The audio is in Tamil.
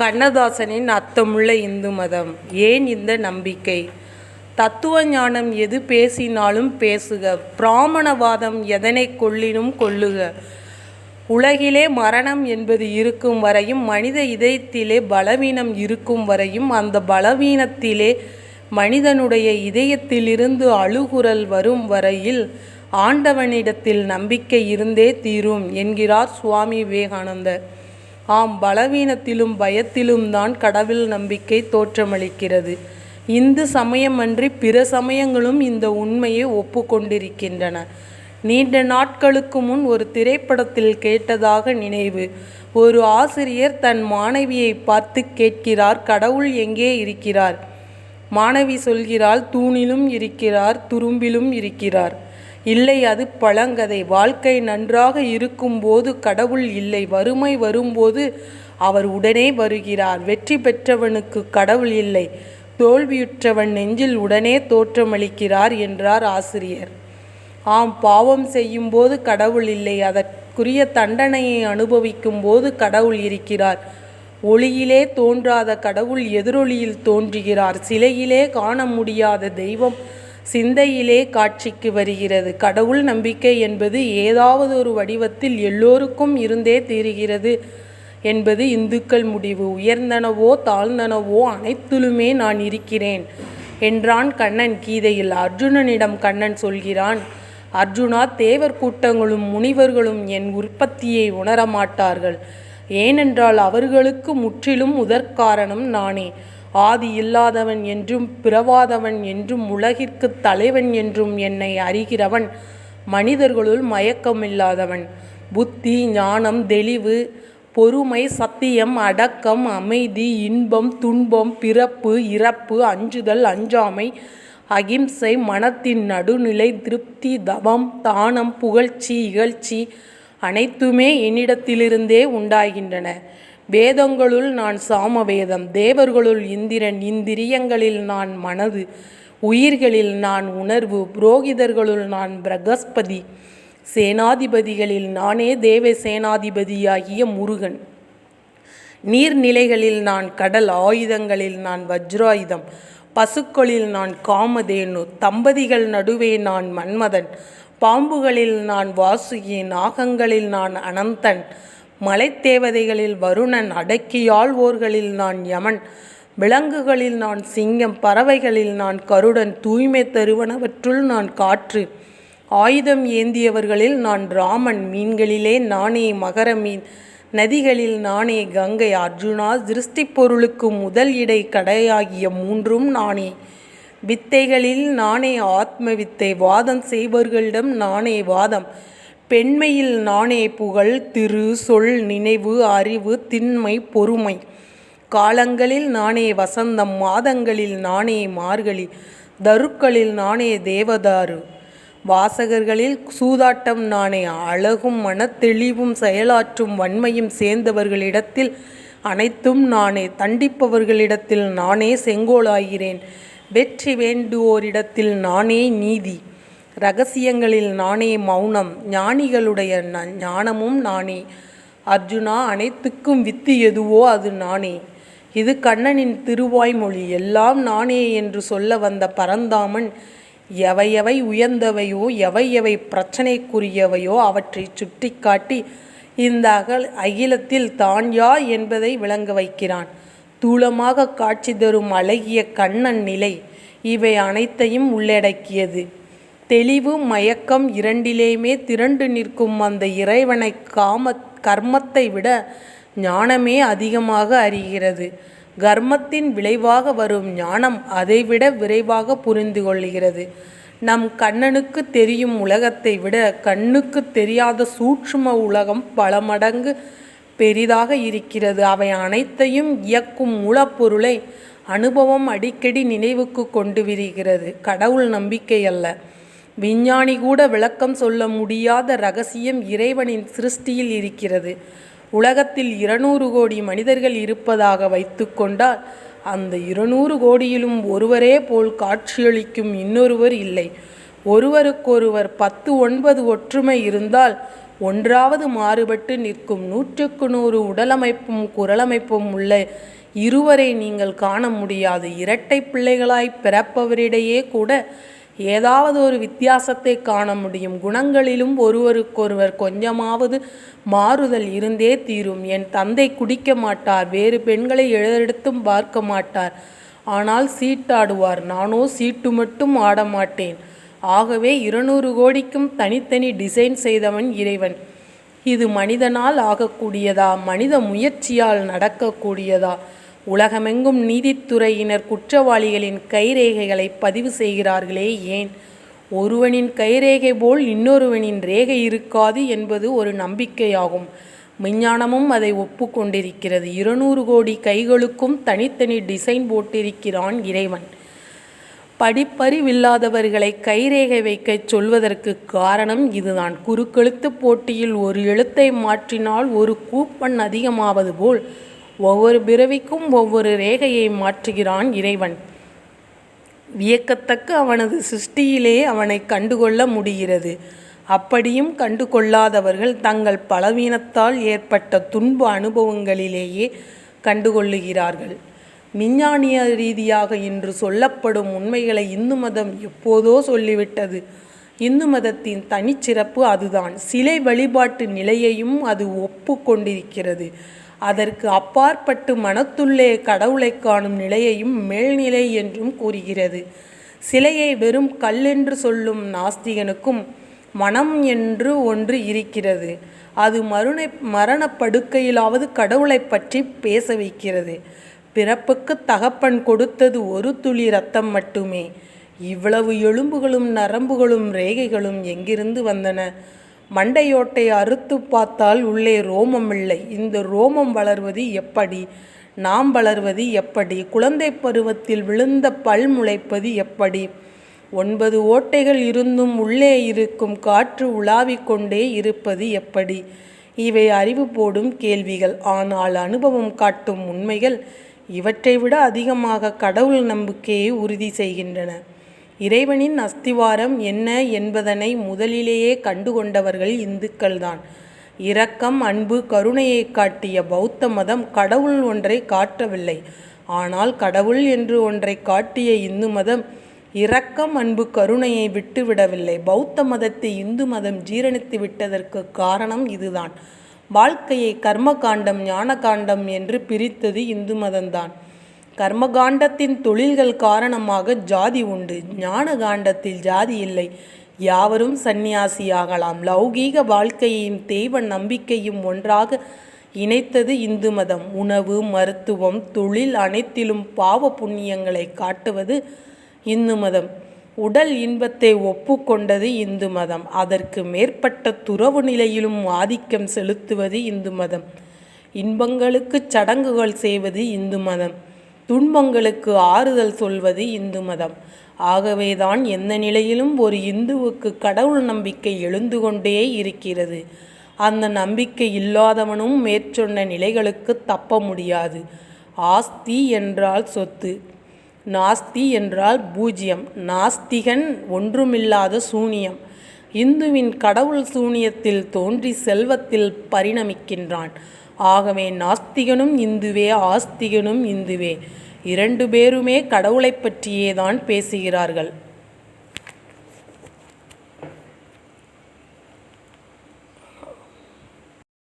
கண்ணதாசனின் அர்த்தமுள்ள இந்து மதம். ஏன் இந்த நம்பிக்கை? தத்துவ ஞானம் எது பேசினாலும் பேசுக. பிராமணவாதம் எதனை கொள்ளினும் கொள்ளுக. உலகிலே மரணம் என்பது இருக்கும் வரையும் மனித இதயத்திலே பலவீனம் இருக்கும் வரையும் அந்த பலவீனத்திலே மனிதனுடைய இதயத்திலிருந்து அழுகுரல் வரும் வரையில் ஆண்டவனிடத்தில் நம்பிக்கை இருந்தே தீரும் என்கிறார் சுவாமி விவேகானந்தர். ஆம் பலவீனத்திலும் பயத்திலும் தான் கடவுள் நம்பிக்கை தோற்றமளிக்கிறது. இந்து சமயமன்றி பிற சமயங்களும் இந்த உண்மையை ஒப்புக்கொண்டிருக்கின்றன. நீண்ட நாட்களுக்கு முன் ஒரு திரைப்படத்தில் கேட்டதாக நினைவு. ஒரு ஆசிரியர் தன் மாணவியை பார்த்து கேட்கிறார் கடவுள் எங்கே இருக்கிறார்? மாணவி சொல்கிறாள் தூணிலும் இருக்கிறார் துரும்பிலும் இருக்கிறார். இல்லை அது பழங்கதை. வாழ்க்கை நன்றாக இருக்கும்போது கடவுள் இல்லை வறுமை வரும்போது அவர் உடனே வருகிறார். வெற்றி பெற்றவனுக்கு கடவுள் இல்லை தோல்வியுற்றவன் நெஞ்சில் உடனே தோற்றமளிக்கிறார் என்றார் ஆசிரியர். ஆம் பாவம் செய்யும்போது கடவுள் இல்லை அதற்குரிய தண்டனையை அனுபவிக்கும் போது கடவுள் இருக்கிறார். ஒளியிலே தோன்றாத கடவுள் எதிரொலியில் தோன்றுகிறார். சிலையிலே காண முடியாத தெய்வம் சிந்தையிலே காட்சிக்கு வருகிறது. கடவுள் நம்பிக்கை என்பது ஏதாவது ஒரு வடிவத்தில் எல்லோருக்கும் இருந்தே தீருகிறது என்பது இந்துக்கள் முடிவு. உயர்ந்தனவோ தாழ்ந்தனவோ அனைத்திலுமே நான் இருக்கிறேன் என்றான் கண்ணன் கீதையில். அர்ஜுனனிடம் கண்ணன் சொல்கிறான் அர்ஜுனா தேவர் கூட்டங்களும் முனிவர்களும் என் உற்பத்தியை உணரமாட்டார்கள். ஏனென்றால் அவர்களுக்கு முற்றிலும் முதற்காரணம் நானே. ஆதி இல்லாதவன் என்றும் பிறவாதவன் என்றும் உலகிற்கு தலைவன் என்றும் என்னை அறிகிறவன். மனிதர்களுள் மயக்கமில்லாதவன். புத்தி ஞானம் தெளிவு பொறுமை சத்தியம் அடக்கம் அமைதி இன்பம் துன்பம் பிறப்பு இறப்பு அஞ்சுதல் அஞ்சாமை அகிம்சை மனத்தின் நடுநிலை திருப்தி தவம் தானம் புகழ்ச்சி இகழ்ச்சி அனைத்துமே என்னிடத்திலிருந்தே உண்டாகின்றன. வேதங்களுள் நான் சாமவேதம் தேவர்களுள் இந்திரன் இந்திரியங்களில் நான் மனது உயிர்களில் நான் உணர்வு புரோகிதர்களுள் நான் பிரகஸ்பதி சேனாதிபதிகளில் நானே தேவ சேனாதிபதியாகிய முருகன். நீர்நிலைகளில் நான் கடல் ஆயுதங்களில் நான் வஜ்ராயுதம் பசுக்களில் நான் காமதேனு தம்பதிகள் நடுவே நான் மன்மதன் பாம்புகளில் நான் வாசுகி நாகங்களில் நான் அனந்தன் மலைத்தேவதைகளில் வருணன் அடக்கியாழ்வோர்களில் நான் யமன் விலங்குகளில் நான் சிங்கம் பறவைகளில் நான் கருடன் தூய்மை தருவனவற்றுள் நான் காற்று. ஆயுதம் ஏந்தியவர்களில் நான் ராமன் மீன்களிலே நானே மகர மீன் நதிகளில் நானே கங்கை அர்ஜுனா திருஷ்டி பொருளுக்கு முதல் இடை கடையாகிய மூன்றும் நானே. வித்தைகளில் நானே ஆத்ம வித்தை வாதம் செய்பவர்களிடம் நானே வாதம். பெண்மையில் நானே புகழ் திரு சொல் நினைவு அறிவு திண்மை பொறுமை. காலங்களில் நானே வசந்தம் மாதங்களில் நானே மார்கழி தருக்களில் நானே தேவதாரு. வாசகர்களில் சூதாட்டம் நானே அழகும் மனத்தெளிவும் செயலாற்றும் வன்மையும் சேர்ந்தவர்களிடத்தில் அனைத்தும் நானே தண்டிப்பவர்களிடத்தில் நானே செங்கோலாகிறேன். வெற்றி வேண்டுவோரிடத்தில் நானே நீதி. ரகசியங்களில் நானே மௌனம் ஞானிகளுடைய ஞானமும் நானே. அர்ஜுனா அனைத்துக்கும் வித்து எதுவோ அது நானே. இது கண்ணனின் திருவாய்மொழி எல்லாம் நானே என்று சொல்ல வந்த பரந்தாமன் எவையவை உயர்ந்தவையோ எவை எவை பிரச்சனைக்குரியவையோ அவற்றை சுட்டிக்காட்டி இந்த அகல் அகிலத்தில் தான் யார் என்பதை விளங்க வைக்கிறான். தூளமாக காட்சி தரும் அழகிய கண்ணன் நிலை இவை அனைத்தையும் உள்ளடக்கியது. தெளிவு மயக்கம் இரண்டிலேயுமே திரண்டு நிற்கும் அந்த இறைவனை காம கர்மத்தை விட ஞானமே அதிகமாக அறிகிறது. கர்மத்தின் விளைவாக வரும் ஞானம் அதைவிட விரைவாக புரிந்து கொள்கிறது. நம் கண்ணனுக்கு தெரியும் உலகத்தை விட கண்ணுக்கு தெரியாத சூட்சும உலகம் பல மடங்கு பெரிதாக இருக்கிறது. அவை அனைத்தையும் இயக்கும் மூலப்பொருளை அனுபவம் அடிக்கடி நினைவுக்கு கொண்டு விரிகிறது. கடவுள் நம்பிக்கை அல்ல விஞ்ஞானி கூட விளக்கம் சொல்ல முடியாத ரகசியம் இறைவனின் சிருஷ்டியில் இருக்கிறது. உலகத்தில் இருநூறு கோடி மனிதர்கள் இருப்பதாக வைத்துக்கொண்டால் அந்த இருநூறு கோடியிலும் ஒருவரே போல் காட்சியளிக்கும் இன்னொருவர் இல்லை. ஒருவருக்கொருவர் பத்து ஒன்பது ஒற்றுமை இருந்தால் ஒன்றாவது மாறுபட்டு நிற்கும் நூற்றுக்கு நூறு உடலமைப்பும் குரலமைப்பும் உள்ள இருவரை நீங்கள் காண முடியாது. இரட்டை பிள்ளைகளாய் பிறப்பவரிடையே கூட ஏதாவது ஒரு வித்தியாசத்தை காண முடியும். குணங்களிலும் ஒருவருக்கொருவர் கொஞ்சமாவது மாறுதல் இருந்தே தீரும். என் தந்தை குடிக்க மாட்டார். வேறு பெண்களை எழுதெடுத்தும் பார்க்க மாட்டார். ஆனால் சீட்டாடுவார். நானோ சீட்டு மட்டும் ஆட மாட்டேன் ஆகவே இருநூறு கோடிக்கும் தனித்தனி டிசைன் செய்தவன் இறைவன். இது மனிதனால் ஆகக்கூடியதா? மனித முயற்சியால் நடக்கக்கூடியதா? உலகமெங்கும் நீதித்துறையினர் குற்றவாளிகளின் கைரேகைகளை பதிவு செய்கிறார்களே ஏன்? ஒருவனின் கைரேகை போல் இன்னொருவனின் ரேகை இருக்காது என்பது ஒரு நம்பிக்கையாகும். விஞ்ஞானமும் அதை ஒப்புக்கொண்டிருக்கிறது. இருநூறு கோடி கைகளுக்கும் தனித்தனி டிசைன் போட்டிருக்கிறான் இறைவன். படிப்பறிவில்லாதவர்களை கைரேகை வைக்கச் சொல்வதற்கு காரணம் இதுதான். குறுக்கெழுத்து போட்டியில் ஒரு எழுத்தை மாற்றினால் ஒரு கூப்பன் அதிகமாவது போல் ஒவ்வொரு பிறவிக்கும் ஒவ்வொரு ரேகையை மாற்றுகிறான் இறைவன். வியக்கத்தக்க அவனது சிருஷ்டியிலே அவனை கண்டுகொள்ள முடிகிறது. அப்படியும் கண்டு கொள்ளாதவர்கள் தங்கள் பலவீனத்தால் ஏற்பட்ட துன்ப அனுபவங்களிலேயே கண்டுகொள்ளுகிறார்கள். விஞ்ஞானிய ரீதியாக இன்று சொல்லப்படும் உண்மைகளை இந்து மதம் எப்போதோ சொல்லிவிட்டது. இந்து மதத்தின் தனிச்சிறப்பு அதுதான். சிலை வழிபாட்டு நிலையையும் அது ஒப்பு கொண்டிருக்கிறது அதற்கு அப்பாற்பட்டு மனத்துள்ளே கடவுளை காணும் நிலையையும் மேல்நிலை என்றும் கூறுகிறது. சிலையை வெறும் கல் என்று சொல்லும் நாஸ்திகனுக்கும் மனம் என்று ஒன்று இருக்கிறது. அது மருணை மரணப்படுக்கையிலாவது கடவுளை பற்றி பேச வைக்கிறது. பிறப்புக்கு தகப்பன் கொடுத்தது ஒரு துளி ரத்தம் மட்டுமே. இவ்வளவு எலும்புகளும் நரம்புகளும் ரேகைகளும் எங்கிருந்து வந்தன? மண்டையோட்டை அறுத்து பார்த்தால் உள்ளே ரோமம் இல்லை. இந்த ரோமம் வளர்வது எப்படி? நாம் வளர்வது எப்படி? குழந்தை பருவத்தில் விழுந்த பல் முளைப்பது எப்படி? ஒன்பது ஓட்டைகள் இருந்தும் உள்ளே இருக்கும் காற்று உலாவிக் கொண்டே இருப்பது எப்படி? இவை அறிவு போடும் கேள்விகள். ஆனால் அனுபவம் காட்டும் உண்மைகள் இவற்றை விட அதிகமாக கடவுள் நம்பிக்கையை உறுதி செய்கின்றன. இறைவனின் அஸ்திவாரம் என்ன என்பதனை முதலிலேயே கண்டுகொண்டவர்கள் இந்துக்கள்தான். இரக்கம் அன்பு கருணையை காட்டிய பௌத்த மதம் கடவுள் ஒன்றை காட்டவில்லை. ஆனால் கடவுள் என்று ஒன்றை காட்டிய இந்து மதம் இரக்கம் அன்பு கருணையை விட்டுவிடவில்லை. பௌத்த மதத்தை இந்து மதம் ஜீரணித்து விட்டதற்கு காரணம் இதுதான். வாழ்க்கையை கர்மகாண்டம் ஞானகாண்டம் என்று பிரித்தது இந்து மதம்தான். கர்மகாண்டத்தின் தொழில்கள் காரணமாக ஜாதி உண்டு. ஞான காண்டத்தில் ஜாதி இல்லை. யாவரும் சந்நியாசியாகலாம் லௌகீக வாழ்க்கையின் தெய்வ நம்பிக்கையும் ஒன்றாக இணைத்தது இந்து மதம். உணவு மருத்துவம் தொழில் அனைத்திலும் பாவ புண்ணியங்களை காட்டுவது இந்து மதம். உடல் இன்பத்தை ஒப்புக்கொண்டது இந்து மதம். அதற்கு மேற்பட்ட துறவு நிலையிலும் ஆதிக்கம் செலுத்துவது இந்து மதம். இன்பங்களுக்கு சடங்குகள் செய்வது இந்து மதம். துன்பங்களுக்கு ஆறுதல் சொல்வது இந்து மதம். ஆகவேதான் எந்த நிலையிலும் ஒரு இந்துவுக்கு கடவுள் நம்பிக்கை எழுந்து கொண்டே இருக்கிறது. அந்த நம்பிக்கை இல்லாதவனும் மேற்சொன்ன நிலைகளுக்கு தப்ப முடியாது. ஆஸ்தி என்றால் சொத்து நாஸ்தி என்றால் பூஜ்யம் நாஸ்திகன் ஒன்றுமில்லாத சூனியம். இந்துவின் கடவுள் சூனியத்தில் தோன்றி செல்வத்தில் பரிணமிக்கின்றான். ஆகவே நாஸ்திகனும் இந்துவே ஆஸ்திகனும் இந்துவே. இரண்டு பேருமே கடவுளைப் பற்றியே தான் பேசுகிறார்கள்.